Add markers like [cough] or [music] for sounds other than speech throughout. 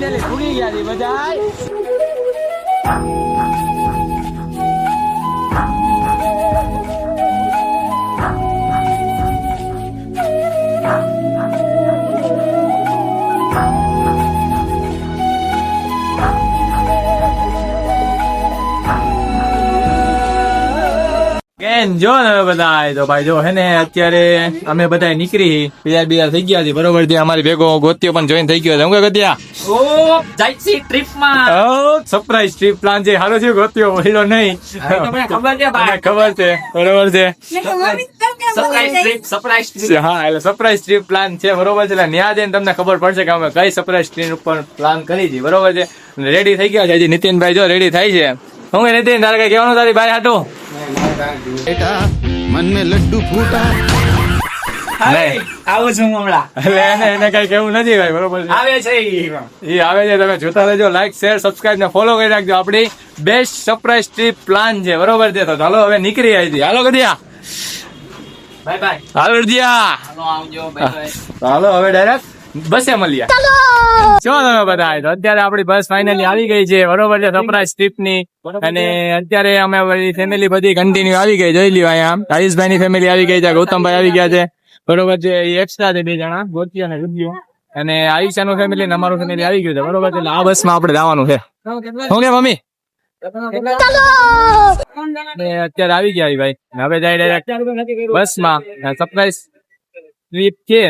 Finally ભૂગી ગયા છે બધા જો ને બધા તો ભાઈ જો હે ને અત્યારે અમે બધા નીકળી બીજા બીજા થઈ ગયા છે બરોબર છે અમારી ભેગો ગોત્યો પણ જોઈન થઈ ગયો છે. હું કે ગત્યા? ઓ જાય ટ્રીપમાં. સરપ્રાઈઝ ટ્રીપ પ્લાન છે. સારો છે બોલ્યો નહીં. તમને ખબર છે ભાઈ? ખબર છે. બરોબર છે. સરપ્રાઈઝ ટ્રીપ હા એટલે સરપ્રાઈઝ ટ્રીપ પ્લાન છે. બરોબર છે. એટલે ન્યા જઈને તમને ખબર પડશે કે અમે કઈ સરપ્રાઈઝ ટ્રીપ ઉપર પ્લાન કરી છે. બરોબર છે. રેડી થઈ ગયા છે. હજી નીતિનભાઈ જો રેડી થાય છે. હું કે નીતિન તારે કઈ કહેવાનું? તારી ભાઈ હાટું? બેટા મન મે લડ્ડુ ફૂટા. કેવું નથી એ આવે છે તમે જોતા રહેજો લાઈક શેર સબસ્ક્રાઇબ ફોલો કરી રાખજો. આપણી બેસ્ટ સરપ્રાઈઝ ટ્રીપ પ્લાન છે બરોબર છે? તો ચાલો હવે નીકળી આવી હતી હાલો કદી બાય હવે ડાયરેક્ટ બસે મળ્યા જો તમે બધા તો અત્યારે આપણી બસ ફાઇનલી આવી ગઈ છે. બરોબર છે સરપ્રાઈઝ ટ્રીપની. અને અત્યારે અમે ફેમિલી બધી કન્ટિન્યુ આવી ગઈ જોઈ લ્યો અહીંયા. આયુષભાઈ ની ફેમિલી આવી ગઈ છે ગૌતમભાઈ આવી ગયા છે. બરોબર છે એ એક્સ્ટ્રા છે બે જણા ગોતી અને રૂપિયો અને આયુષાનું ફેમિલી અમારું ફેમિલી આવી ગયું છે બરોબર છે. આ આ બસમાં આપણે જવાનું છે. શું કે મમ્મી? અત્યારે આવી ગયા ભાઈ. હવે જાય ડાયરેક્ટ બસમાં સરપ્રાઈઝ ટ્રીપ છે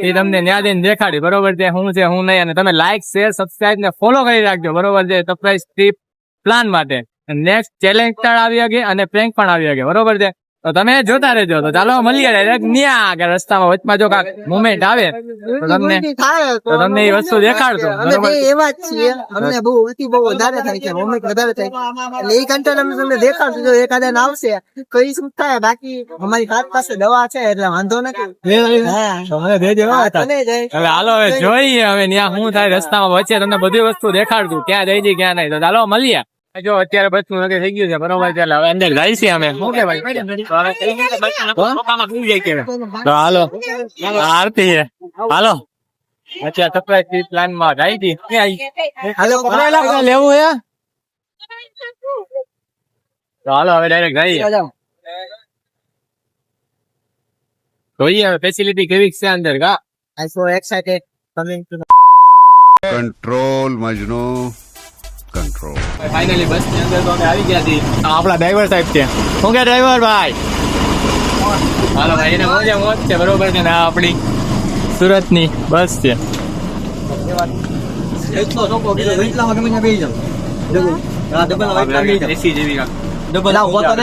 એ તમને ન્યા દઈને દેખાડી. બરોબર છે, હું છે, હું નહીં. અને તમે લાઈક શેર સબસ્ક્રાઇબ ને ફોલો કરી રાખજો. બરોબર છે સરપ્રાઈઝ ટ્રીપ પ્લાન માટે. નેક્સ્ટ ચેલેન્જ પણ આવી શકે અને પ્રેન્ક પણ આવી શકે. બરોબર છે? તો તમે જોતા રહેજો. તો ચાલો મળીએ ડાયરેક્ટ ન્યા કે રસ્તામાં વચમાં જો કાક મુમેન્ટ આવે તો તમને તો તમને એ વસ્તુ દેખાડતો અમે બે એવા જ છીએ. અમને બહુ અતિ બહુ વધારે થાય છે મુમેન્ટ વધારે થાય એટલે એ કંટેન્ટ અમે તમને દેખાડશું. જો એકાદા આવશે તો એ શું થાય? બાકી અમારી હાથ પાસે દવા છે એટલે વાંધો નથી. હા. દેજો હવે હાલો હવે જોઈએ હવે ન્યા શું થાય રસ્તામાં. વચ્ચે તમને બધી વસ્તુ દેખાડતું ક્યાં જઈ ક્યાં નહીં. તો ચાલો મળીએ. જો અત્યારે બચવું વગર થઈ ગયું છે બરોબર ચાલે હવે અંદર ગાઈ છે અમે. શું કે ભાઈ તો હાલો. આરતી છે. હાલો. અચ્છા સરપ્રાઈઝ પ્લાનમાં ગાઈ હતી હાલો લેવું હે? તો હાલો હવે ડાયરેક્ટ ગાઈ જોઈએ હવે ફેસિલિટી કેવી છે અંદર કા? I so excited coming to control Majnu control. Finally બસની અંદર તો અમે આવી ગયા છીએ. આપણા ડ્રાઈવર સાહેબ છે. શું કે ડ્રાઈવર ભાઈ? હાલો ભાઈ એને મોજે મોજ છે બરોબર છે ને? આ આપણી સુરતની બસ છે.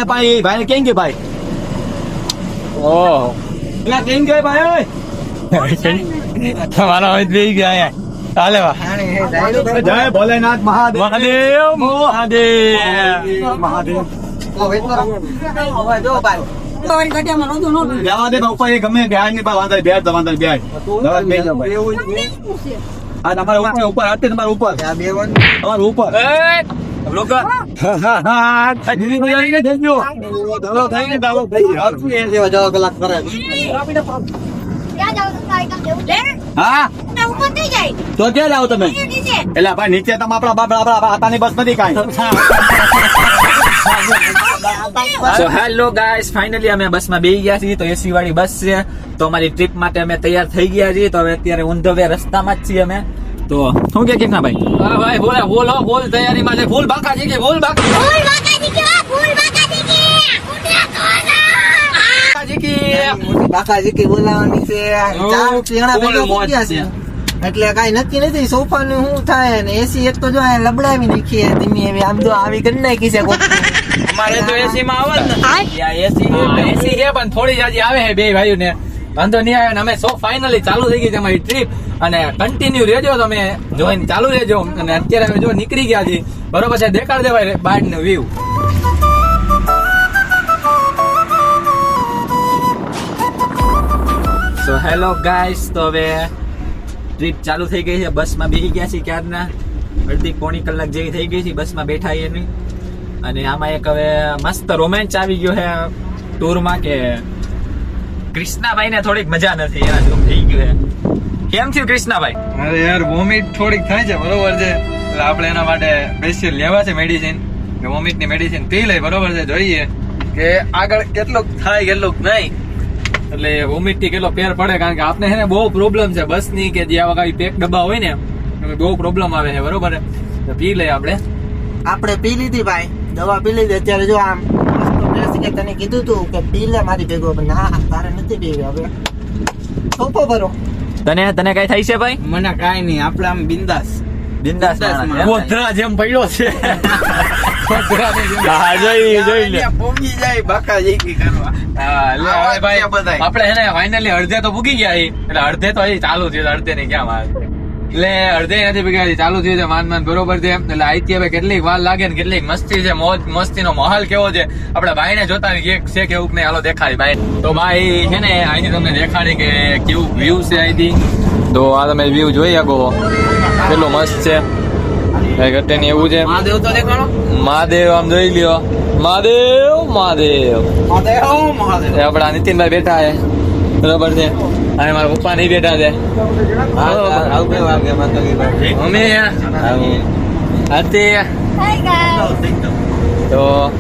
ભાઈ. કેમ કે ભાઈ? ઓહ. કેમ કે ભાઈ [laughs] તમારા ગયા અહીંયા ચાલે જય ભોલેનાથ મહાદેવ. મહાદેવ મહાદેવ. ભાઈ જવા દે બાપા એ ગમે બેહાડની વાંધા બેહાડ તો વાંધા બેહાડ દવા બે જાવ ભાઈ. આ તમારા ઉપર ઉપર હાથે તમારા ઉપર આ બે વન તમારા ઉપર હા? હા હા દીદી ભાઈ આવીને થઈ ગયો દવા થઈ ગઈ દવા થઈ ગઈ જેવા જવા કલાક કરે હા તો ક્યાં જાવ તમે? એટલે ભાઈ નીચે તમે આપણા બાપ આપણા હાથાની બસ નથી કાંઈ. સો હેલો ગાઈસ ફાઇનલી અમે બસમાં બેસી ગયા છીએ તો એસી વાળી બસ છે. તો અમારી ટ્રીપ માટે અમે તૈયાર થઈ ગયા છીએ તો હવે અત્યારે ઓન ધ વે રસ્તામાં જ છીએ અમે. તો શું કે કિના ભાઈ? હા ભાઈ બોલે બોલો બોલ તૈયારીમાં છે. ફૂલ બાકા છે કે ફૂલ બાકા બાકાજી કી બાકાજી કે બોલાવાની છે ચાર પીણા ભેગા મૂક્યા છે? એટલે કઈ નક્કી નથી સોફા નું શું થાય ને એસી એક તો જો અહીંયા લબડાવી નાખીએ ધીમી એવી આમ તો આવી કરી નાખી છે અમારે તો એસી માં આવે ને એસી એસી છે પણ થોડી જાજી આવે છે બે ભાઈઓ ને વાંધો નહીં આવે અમે સો ફાઇનલી ચાલુ થઈ ગઈ છે અમારી ટ્રીપ અને કન્ટિન્યુ રહેજો તમે જોઈને ચાલુ રહેજો. અને અત્યારે અમે જો નીકળી ગયા છીએ. બરોબર છે દેખાડ દેવાય બાર નો વ્યૂ સો હેલો ગાઈસ, તો હવે ટ્રીપ ચાલુ થઈ ગઈ છે. બસમાં બેસી ગયા છીએ ક્યારના? અડધી પોણી કલાક જેવી થઈ ગઈ છે. બસમાં બેઠા એની અને આમાં એક હવે મસ્ત રોમેન્ચ આવી ગયો છે ટૂરમાં કે કૃષ્ણાભાઈ ને થોડીક મજા નથી. એના જેવું થઈ ગયું છે? કેમ થયું કૃષ્ણાભાઈ? અરે યાર વોમિટ થોડીક થાય છે, બરોબર છે. એટલે આપણે એના માટે સ્પેશિયલ લેવા છે મેડિસિન વોમિટની મેડિસિન પી લઈ, બરોબર છે. જોઈએ કે આગળ કેટલુંક થાય, કેટલુંક નહીં. એટલે વોમિટથી કેટલો ફેર પડે કારણ કે આપણે છે ને બહુ પ્રોબ્લેમ છે બસની કે જ્યાં કઈ પેક ડબ્બા હોય ને એમાં બહુ પ્રોબ્લેમ આવે છે બરોબર તો પી લઈએ આપણે. આપણે પી લીધી ભાઈ દવા પી લીધી અત્યારે જો આમ કે તને કીધું તું કે પી લે મારી ભેગો ના તારે નથી પીવી હવે. સોપો ભરો. તને તને કઈ થાય છે ભાઈ? મને કાઈ નહીં આપણે આમ બિંદાસ. બિંદાસ ગોધરા જેમ પડ્યો છે. [laughs] ગોધરાની જોઈ જોઈ લે પોંગી જાય બાકા કરવા. હા, આવા ભાઈ આપણે ને ફાઇનલી અડધે તો પૂગી ગયા એટલે અડધે તો હજી ચાલુ થયું અડધે ની ક્યાં વાત. એટલે અડધે નથી પૂગ્યા ચાલુ થયું છે માન માન બરોબર છે એટલે આઈથી હવે કેટલીક વાર લાગે ને કેટલીક મસ્તી છે મોજ મસ્તી નો માહોલ કેવો છે. આપડે ભાઈ ને જોતા એક છે કેવું નહીં હાલો દેખાડી ભાઈ. તો ભાઈ છે ને અહીંથી તમને દેખાડી કે કેવું વ્યૂ છે અહીંથી. તો આ તમે વ્યૂ જોઈ શકો. કેટલો મસ્ત છે. એવું છે. મહાદેવ તો દેખાડો મહાદેવ આમ જોઈ લ્યો. મહાદેવ મહાદેવ. મહાદેવ મહાદેવ. એ આપડા નીતિનભાઈ બેઠા છે. બરોબર છે? અને મારા પપ્પા નહીં બેઠા છે. હતી તો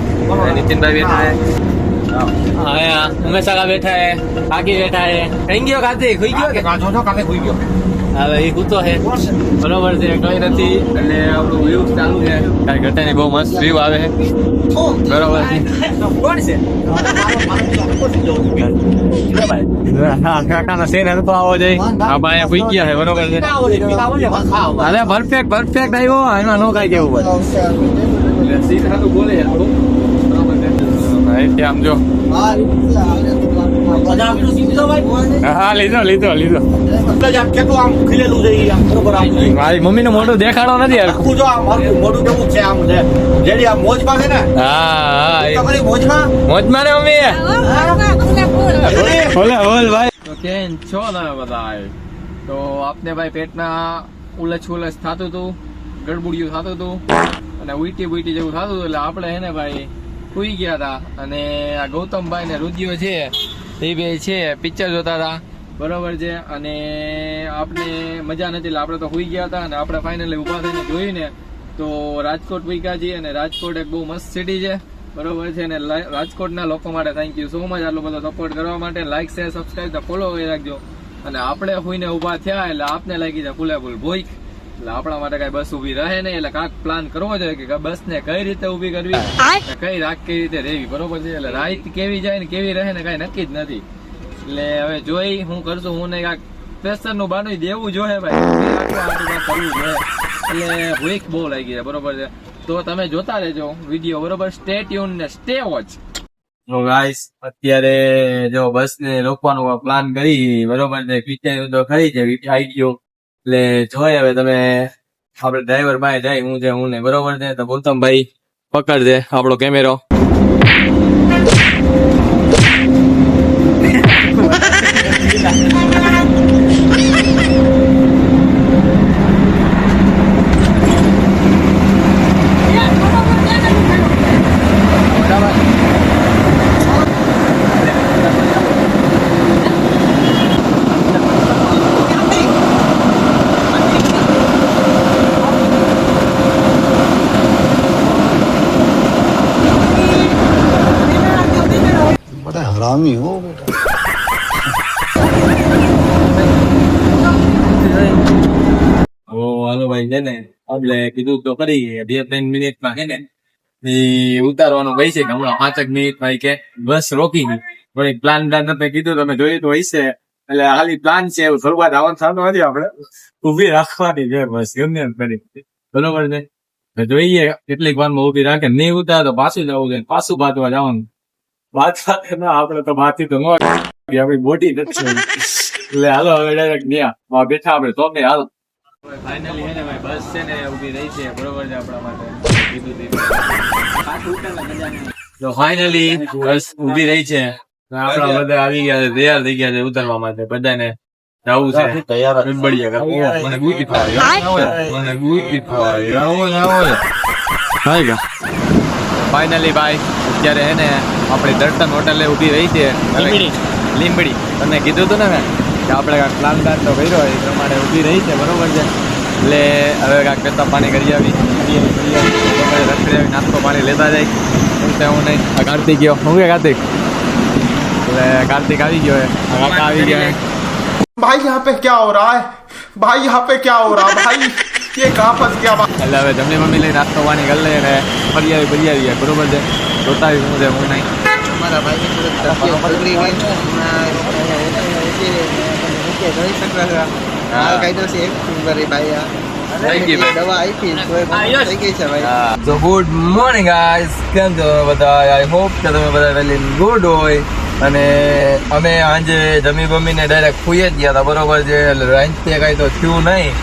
નીતિનભાઈ બેઠા છે. કાકા બેઠા છે. કાકી બેઠા છે. ખાઈ ગયો કાતે? ખુઈ ગયો કે? ખુઈ ગયો. હવે એ કૂતો છે. બરોબર છે કઈ નથી. અને આપણું વ્યૂ ચાલુ છે. કઈ ઘટે નહીં બહુ મસ્ત વ્યૂ આવે છે. બરોબર છે. કોણ છે કાકાના સેન તો આવો જાય આ ભાઈ ફૂઈ ગયા છે બરોબર છે. અરે પરફેક્ટ પરફેક્ટ આવ્યો. એમાં નો કાંઈ કેવું પડે બોલે આમ જો. હા લીધો લીધો લીધો. કેટલું આમ ખીલેલું છે ઈ આમ બરોબર આમ. મારી મમ્મી નું મોઢું દેખાડો નથી આખું જો મોઢું કેવું છે આમ છે. જેડી આ મોજમાં છે ને હા હા તમારી મોજમાં? મોજ મારે મમ્મી. બોલે બોલ ભાઈ. તો કેમ છો તમે બધા તો આપને ભાઈ પેટના ઉલચ ઉલચ થતું હતું ગડબુડિયું થતું હતું અને ઉઈટી બુઈટી જેવું થતું હતું એટલે આપણે હે ને ભાઈ સુઈ ગયા હતા અને આ ગૌતમભાઈ ને રુદિયો છે. એ બે છે પિક્ચર જોતા હતા. બરોબર છે, અને આપણે મજા નથી આપણે તો હુઈ ગયા હતા અને આપણે ફાઇનલી ઊભા થઈને જોઈને તો રાજકોટ પૂગ્યા છીએ અને રાજકોટ એક બહુ મસ્ત સિટી છે. બરોબર છે, અને રાજકોટના લોકો માટે થેન્ક યુ સો મચ આટલો બધો સપોર્ટ કરવા માટે. લાઈક શેર સબસ્ક્રાઈબ ફોલો કરી રાખજો. અને આપણે હોઈને ઊભા થયા એટલે આપને લાગી જાય ફૂલે ફૂલ ભોઈક. એટલે આપણા માટે કઈ બસ ઊભી રહે નહીં એટલે કાંક પ્લાન કરવો જોઈએ કે બસ ને કઈ રીતે ઊભી કરવી કઈ રાખ કઈ રીતે રહેવી બરોબર છે? એટલે રાઈત કેવી જાય ને કેવી રહે ને કઈ નક્કી જ નથી. એટલે હવે જોઈ હું કરશું હું ને કાંક પ્રેશરનું બાનું દેવું જોઈએ ભાઈ. કરવું જોઈએ એટલે ભૂખ બહુ લાગી છે બરોબર છે? તો તમે જોતા રહેજો વીડિયો બરોબર? સ્ટે ટ્યુન ને સ્ટે વોચ તો ગાઈસ અત્યારે જો બસ ને રોકવાનો પ્લાન કરી બરોબર છે? તો ખરી છે આવી ગયો એટલે જોઈએ હવે તમે આપડે ડ્રાઈવર ભાઈ જાય, હું છે હું ને બરોબર છે? તો ગૌતમભાઈ પકડજે આપણો કેમેરો बड़ा [laughs] हरामी हो बेटा ઓ હાલો ભાઈ છે ને એટલે કીધું તો કરી બે ત્રણ મિનિટમાં છે ને એ ઉતારવાનું કહી છે કે હમણાં પાંચક મિનિટ માં કે બસ રોકી ગઈ પણ એક પ્લાન પ્લાન તમે કીધું તમે જોયું તો હોય છે એટલે ખાલી પ્લાન છે એવું શરૂઆત આવવાનું થતું નથી આપણે ઉભી રાખવાની છે બસ ગમે એમ કરી બરોબર છે તો જોઈએ કેટલીક વાર માં ઉભી રાખે નહીં ઉતાર તો પાછું જવું છે પાછું બાંધવા જવાનું બાંધવા સાથે ના આપણે તો માથી તો ન આપણી બોડી નથી એટલે હાલો હવે ડાયરેક્ટ ન્યા. બેઠા આપણે તો ને હાલ. ફાઇનલી હે ને ભાઈ બસ છે ને ઊભી રહી છે બરોબર છે આપણા માટે. કીધું તે. તો ફાઇનલી બસ ઊભી રહી છે. આપણા બધા આવી ગયા છે તૈયાર થઈ ગયા છે ઉતરવા માટે. બધાને જવું છે. તૈયાર. મને ગુટી ફાવે મને ગુટી ફાવે ફાઇનલી ભાઈ અત્યારે હે ને આપણી દર્શન હોટલે ઊભી રહી છે લીંબડી લીંબડી તમને કીધું હતું ને મેં કે આપણે કાંઈક પ્લાન પ્લાન તો કર્યો હોય એ પ્રમાણે ઊભી રહી છે બરોબર છે એટલે હવે કાંઈક પેતા પાણી કરી આવી કરીએ, કરીએ. બપોરે રખડી આવી નાસ્તો પાણી લેતા જાય હું તે હું નહીં આ કાર્તિક ગયો હું કે કાર્તિક એટલે કાર્તિક આવી ગયો હે આ કાકા આવી ગયા હે भाई यहाँ पे क्या हो रहा है भाई यहाँ पे क्या हो रहा है भाई ये कहाँ फंस गया भाई એટલે હવે જમણી મમ્મી લઈ નાસ્તો પાણી કરી લઈએ ને ફરી આવી ફરી આવીએ બરોબર છે જોતા આવી હું છે હું નહીં અમારા ભાઈની બગડી ગઈ જોઈ હાલ છે એક ભાઈ આ. ગુડ મોર્નિંગ ગાઈસ કેમ છો તમે બધા આઈ હોપ કે તમે બધા વેલી ગુડ હોય અને અમે આજે જમી બમીને ડાયરેક્ટ ખુઈ જ ગયા હતા બરોબર છે એટલે રાંચતે કાંઈ તો થયું નહીં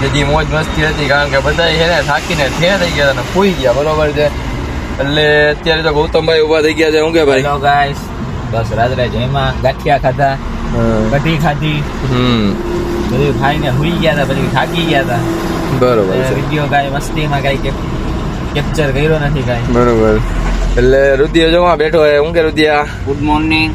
જેથી મોજ મસ્તી હતી કારણ કે બધા છે ને થાકીને થે થઈ ગયા અને ને ગયા બરોબર છે? એટલે અત્યારે તો ગૌતમભાઈ ઊભા થઈ ગયા છે ઊંઘે કે ભાઈ? હેલો ગાઈસ બસ રાત્રે જયમાં ગાંઠિયા ખાધા કઢી ખાધી. હમ. બધું ખાઈને હુઈ ગયા હતા પછી થાકી ગયા હતા. બરોબર છે. વીડિયો કાંઈ મસ્તીમાં કાંઈ કેપ્ચર કર્યો નથી કાંઈ. બરોબર. એટલે રુદિયા જોવા બેઠો હે ઊંઘે કે રુદિયા? ગુડ મોર્નિંગ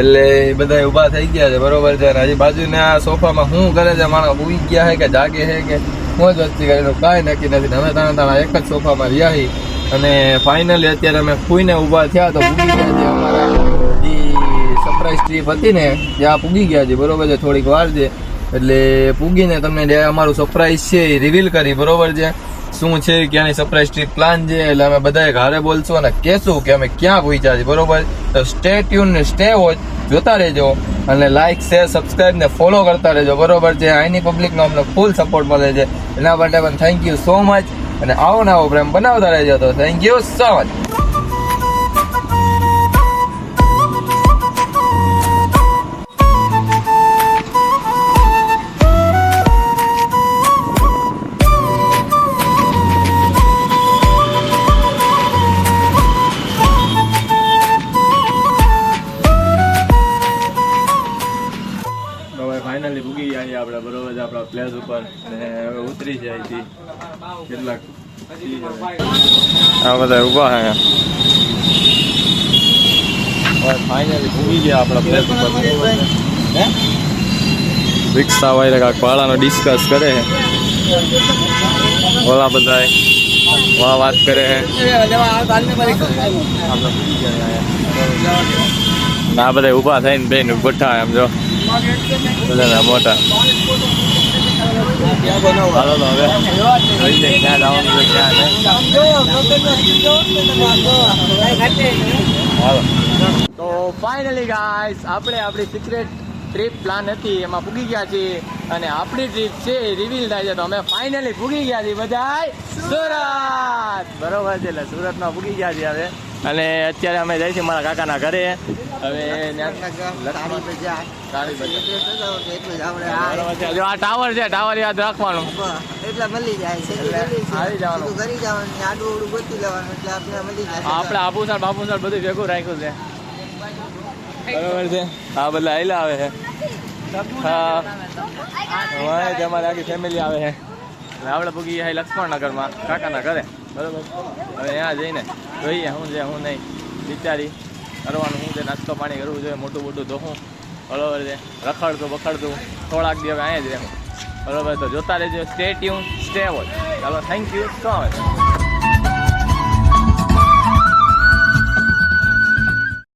એટલે બધા ઊભા થઈ ગયા છે, બરોબર છે. હજી બાજુના સોફામાં શું કરે છે, માણસ ઉઈ ગયા છે કે જાગે છે કે હું જ વચ્ચે કરેલું કાંઈ નક્કી નથી. અમે તાણા તાણા એક જ સોફામાં રહ્યા અને ફાઇનલી અત્યારે અમે ફૂઈને ઊભા થયા તો પૂગી ગયા છે અમારા જે સરપ્રાઈઝ ટ્રીપ હતી ને, ત્યાં પૂગી ગયા છે બરોબર છે, થોડીક વાર છે. એટલે પૂગીને તમને જે અમારું સરપ્રાઈઝ છે એ રિવીલ કરી, બરોબર છે. શું છે, ક્યાંની સરપ્રાઈઝ ટ્રીપ પ્લાન છે, એટલે અમે બધાએ ઘરે બોલશું અને કહેશું કે અમે ક્યાં પહોંચ્યા છીએ, બરોબર? તો સ્ટે ટ્યુન ને સ્ટે વોચ જોતા રહેજો અને લાઇક શેર સબસ્ક્રાઇબ ને ફોલો કરતા રહેજો, બરોબર છે? અહીંની પબ્લિકનો અમને ફૂલ સપોર્ટ મળે છે. એના માટે પણ થેન્ક યુ સો મચ અને આવો નવો પ્રેમ બનાવતા રહેજો તો thank you so much finally ભૂગી ગયા આપણે બરોબર આપણા પ્લેસ ઉપર. અને ઉતરી અહીંથી. કેટલાક આ બધા ઊભા હે ફાઇનલી ભૂગી ગયા આપણા પ્લેસ ઉપર. રિક્ષા વાળા કાંક ભાડાનો ડિસ્કસ કરે છે. બધા વાહ વાત કરે. આ બધા ઊભા થઈને બેન ગોઠા એમ જો બધાના મોટા. હાલો તો હવે. જોઈ ક્યાં જવાનું છે ક્યાં હાલો. તો ફાઇનલી ગાઈસ આપણે આપણી સિક્રેટ ટ્રીપ પ્લાન હતી એમાં પૂગી ગયા છીએ. અને આપણી ટ્રીપ છે રિવીલ થાય છે. તો અમે ફાઇનલી પૂગી ગયા છીએ બધા સુરત! બરોબર છે એટલે સુરતમાં પૂગી ગયા છીએ હવે. અને અત્યારે અમે જઈશું મારા કાકાના ઘરે. હવે જ. આ. જો આ ટાવર છે ટાવર યાદ રાખવાનું. એટલે મળી જાય છે આવી જવાનું. કરી જવાનું આડું અવળું ગોતી લેવાનું એટલે આપણે મળી જાય. આપણે આબુસાર બાબુસાર બધું ભેગું રાખ્યું છે. બરોબર છે. આ બધા આયલા આવે છે. હા. અમારી આખી ફેમિલી આવે છે. આપણે પૂગી ગયા લક્ષ્મણનગરમાં કાકાના ઘરે. બરોબર. હવે ત્યાં જઈને જોઈએ શું છે શું નહીં. વિચારી કરવાનું શું છે નાસ્તો પાણી કરવું જોઈએ મોટું મોટું ધોવું બરોબર છે. રખડતું બખડતું, થોડાક દિવસ અહીંયા જ રહેવું. બરોબર તો જોતા રહેજો. સ્ટે ટ્યુન સ્ટે વોચ ચાલો થેન્ક યુ સો મચ